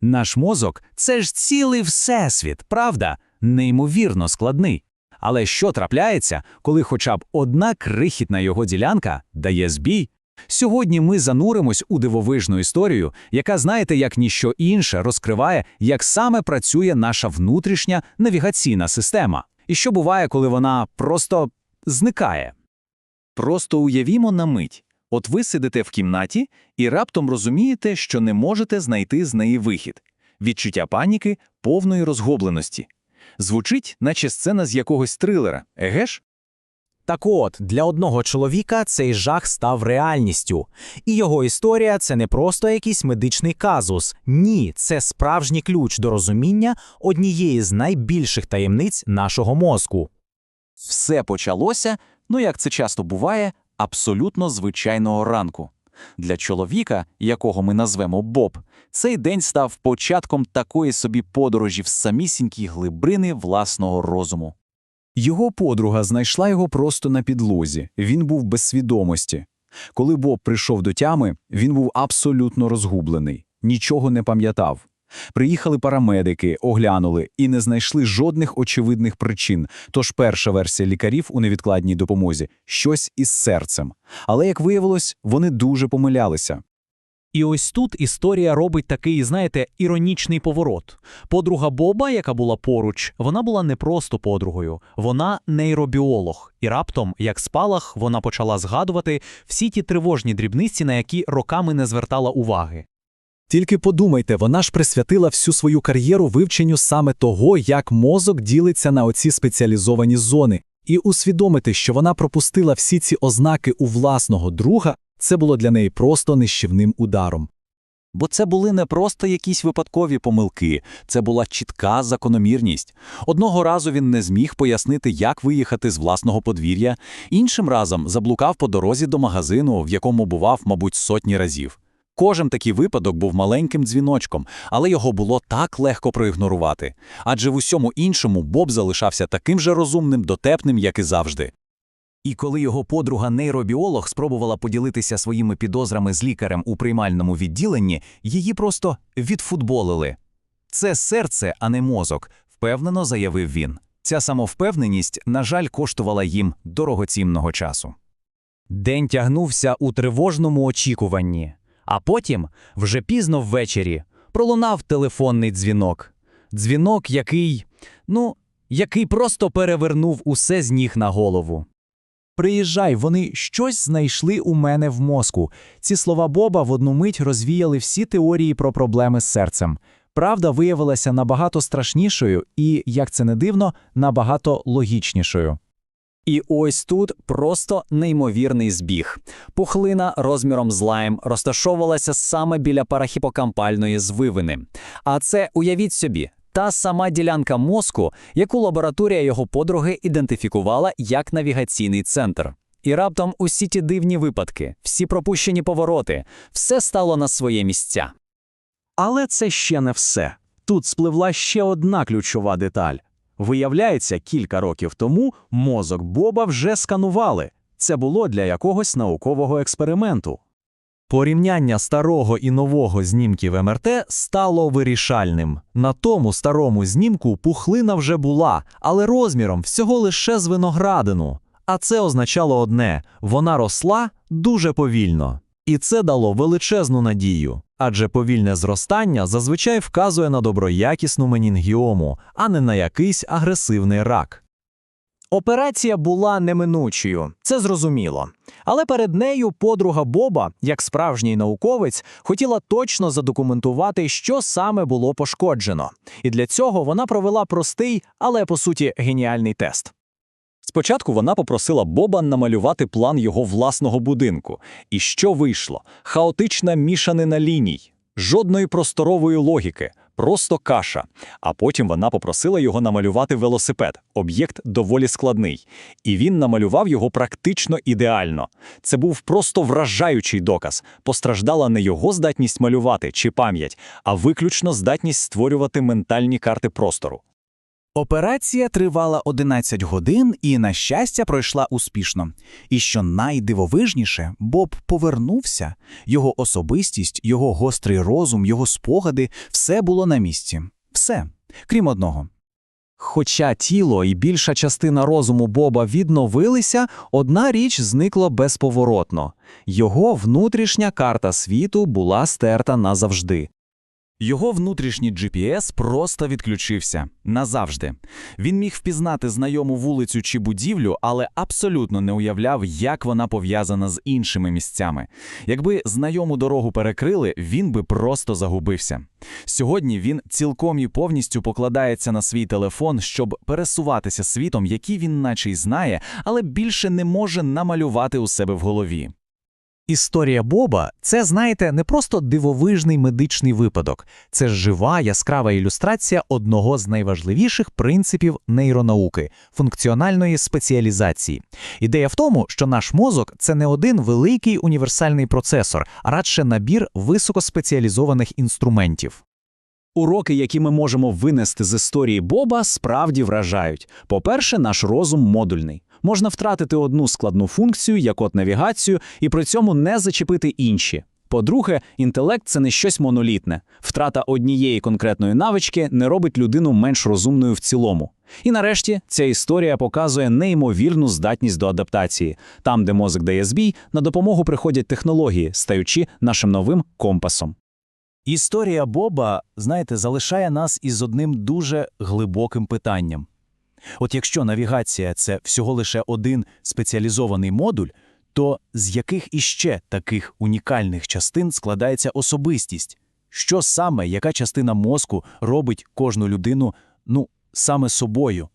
Наш мозок це ж цілий всесвіт, правда? Неймовірно складний. Але що трапляється, коли хоча б одна крихітна його ділянка дає збій? Сьогодні ми зануримось у дивовижну історію, яка, знаєте, як ніщо інше, розкриває, як саме працює наша внутрішня навігаційна система. І що буває, коли вона просто зникає. Просто уявімо на мить. От ви сидите в кімнаті і раптом розумієте, що не можете знайти з неї вихід. Відчуття паніки, повної розгубленості. Звучить, наче сцена з якогось трилера, еге ж? Так от, для одного чоловіка цей жах став реальністю. І його історія це не просто якийсь медичний казус. Ні, це справжній ключ до розуміння однієї з найбільших таємниць нашого мозку. Все почалося, ну як це часто буває, абсолютно звичайного ранку. Для чоловіка, якого ми назвемо Боб, цей день став початком такої собі подорожі в самісінькій глибини власного розуму. Його подруга знайшла його просто на підлозі. Він був без свідомості. Коли Боб прийшов до тями, він був абсолютно розгублений, нічого не пам'ятав. Приїхали парамедики, оглянули і не знайшли жодних очевидних причин. Тож перша версія лікарів у невідкладній допомозі щось із серцем. Але, як виявилось, вони дуже помилялися. І ось тут історія робить такий, знаєте, іронічний поворот. Подруга Боба, яка була поруч, вона була не просто подругою, вона нейробіолог. І раптом, як спалах, вона почала згадувати всі ті тривожні дрібниці, на які роками не звертала уваги. Тільки подумайте, вона ж присвятила всю свою кар'єру вивченню саме того, як мозок ділиться на оці спеціалізовані зони, і усвідомити, що вона пропустила всі ці ознаки у власного друга, це було для неї просто нищівним ударом. Бо це були не просто якісь випадкові помилки, це була чітка закономірність. Одного разу він не зміг пояснити, як виїхати з власного подвір'я, іншим разом заблукав по дорозі до магазину, в якому бував, мабуть, сотні разів. Кожен такий випадок був маленьким дзвіночком, але його було так легко проігнорувати. Адже в усьому іншому Боб залишався таким же розумним, дотепним, як і завжди. І коли його подруга нейробіолог спробувала поділитися своїми підозрами з лікарем у приймальному відділенні, її просто відфутболили. Це серце, а не мозок, впевнено заявив він. Ця самовпевненість, на жаль, коштувала їм дорогоцінного часу. День тягнувся у тривожному очікуванні, а потім, вже пізно ввечері, пролунав телефонний дзвінок. Дзвінок, який, ну, який просто перевернув усе з ніг на голову. Приїжджай, вони щось знайшли у мене в мозку. Ці слова Боба в одну мить розвіяли всі теорії про проблеми з серцем. Правда виявилася набагато страшнішою і, як це не дивно, набагато логічнішою. І ось тут просто неймовірний збіг. Пухлина розміром з лайм розташовувалася саме біля парахіпокампальної звивини. А це, уявіть собі, та сама ділянка мозку, яку лабораторія його подруги ідентифікувала як навігаційний центр. І раптом усі ті дивні випадки, всі пропущені повороти, все стало на своє місця. Але це ще не все. Тут спливла ще одна ключова деталь. Виявляється, кілька років тому мозок Боба вже сканували. Це було для якогось наукового експерименту. Порівняння старого і нового знімків МРТ стало вирішальним. На тому старому знімку пухлина вже була, але розміром всього лише з виноградину. А це означало одне вона росла дуже повільно. І це дало величезну надію, адже повільне зростання зазвичай вказує на доброякісну менінгіому, а не на якийсь агресивний рак. Операція була неминучою, це зрозуміло. Але перед нею подруга Боба, як справжній науковець, хотіла точно задокументувати, що саме було пошкоджено. І для цього вона провела простий, але по суті геніальний тест. Спочатку вона попросила Боба намалювати план його власного будинку. І що вийшло? Хаотична мішанина ліній, жодної просторової логіки, просто каша. А потім вона попросила його намалювати велосипед, об'єкт доволі складний. І він намалював його практично ідеально. Це був просто вражаючий доказ. Постраждала не його здатність малювати чи пам'ять, а виключно здатність створювати ментальні карти простору. Операція тривала 11 годин і, на щастя, пройшла успішно. І що найдивовижніше, Боб повернувся. Його особистість, його гострий розум, його спогади – все було на місці. Все, крім одного. Хоча тіло і більша частина розуму Боба відновилися, одна річ зникла безповоротно. Його внутрішня карта світу була стерта назавжди. Його внутрішній GPS просто відключився назавжди. Він міг впізнати знайому вулицю чи будівлю, але абсолютно не уявляв, як вона пов'язана з іншими місцями. Якби знайому дорогу перекрили, він би просто загубився. Сьогодні він цілком і повністю покладається на свій телефон, щоб пересуватися світом, який він наче й знає, але більше не може намалювати у себе в голові. Історія Боба це, знаєте, не просто дивовижний медичний випадок, це жива яскрава ілюстрація одного з найважливіших принципів нейронауки функціональної спеціалізації. Ідея в тому, що наш мозок це не один великий універсальний процесор, а радше набір високоспеціалізованих інструментів. Уроки, які ми можемо винести з історії Боба, справді вражають. По-перше, наш розум модульний. Можна втратити одну складну функцію, як от навігацію, і при цьому не зачепити інші. По-друге, інтелект це не щось монолітне. Втрата однієї конкретної навички не робить людину менш розумною в цілому. І нарешті ця історія показує неймовірну здатність до адаптації. Там, де мозок дає збій, на допомогу приходять технології, стаючи нашим новим компасом. Історія Боба, знаєте, залишає нас із одним дуже глибоким питанням. От якщо навігація це всього лише один спеціалізований модуль, то з яких іще таких унікальних частин складається особистість? Що саме, яка частина мозку робить кожну людину, ну, саме собою?